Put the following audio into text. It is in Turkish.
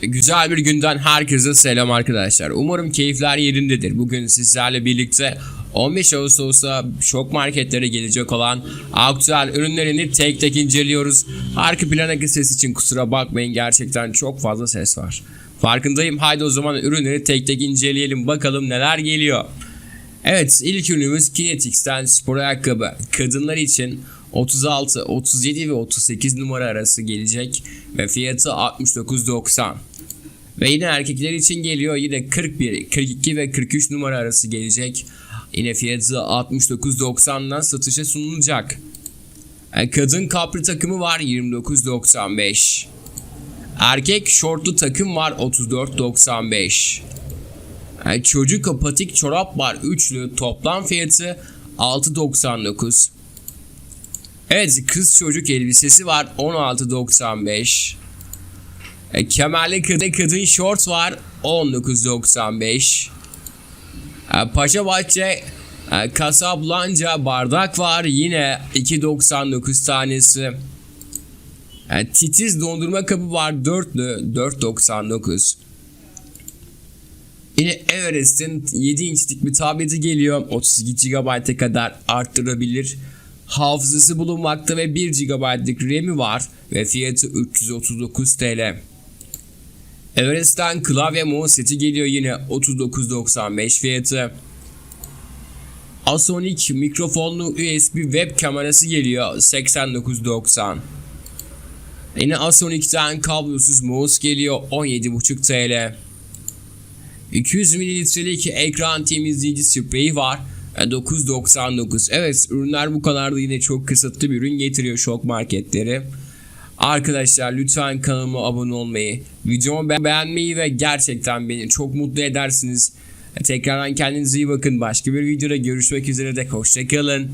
Güzel bir günden herkese selam arkadaşlar. Umarım keyifler yerindedir. Bugün sizlerle birlikte 15 Ağustos'ta şok marketlere gelecek olan aktüel ürünlerini tek tek inceliyoruz. Arka plana ses için kusura bakmayın gerçekten çok fazla ses var. Farkındayım. Haydi o zaman ürünleri tek tek inceleyelim bakalım neler geliyor. Evet ilk ürünümüz Kinetix'ten spor ayakkabı. Kadınlar için 36, 37 ve 38 numara arası gelecek ve fiyatı 69.90. Ve yine erkekler için geliyor yine 41, 42 ve 43 numara arası gelecek. Yine fiyatı 69.90'dan satışa sunulacak. E, Kadın kapri takımı var 29.95. Erkek şortlu takım var 34.95. Yani çocuk patik çorap var üçlü toplam fiyatı 6.99. Evet kız çocuk elbisesi var 16.95. E, kemerli kadın, kadın şort var 19.95. E, Paşa Bahçe e, Casablanca bardak var yine 2.99 tanesi. E, titiz dondurma kabı var dörtlü 4.99. Yine Everest'in 7 inçlik bir tableti geliyor. 32 GB'a kadar arttırabilir. Hafızası bulunmakta ve 1 GB'lık RAM'i var ve fiyatı 339 TL. Everest'ten klavye mouse seti geliyor yine 39.95 fiyatı. Asonic mikrofonlu USB web kamerası geliyor 89.90. Yine Asonic'ten kablosuz mouse geliyor 17.5 TL. 200 mililitrelik ekran temizleyici spreyi var. E, 9.99. Evet ürünler bu kadar da yine çok kısıtlı bir ürün getiriyor şok marketleri. Arkadaşlar lütfen kanalıma abone olmayı, videomu be- beğenmeyi ve gerçekten beni çok mutlu edersiniz. E, Tekrardan kendinize iyi bakın. Başka bir videoda görüşmek üzere de hoşçakalın.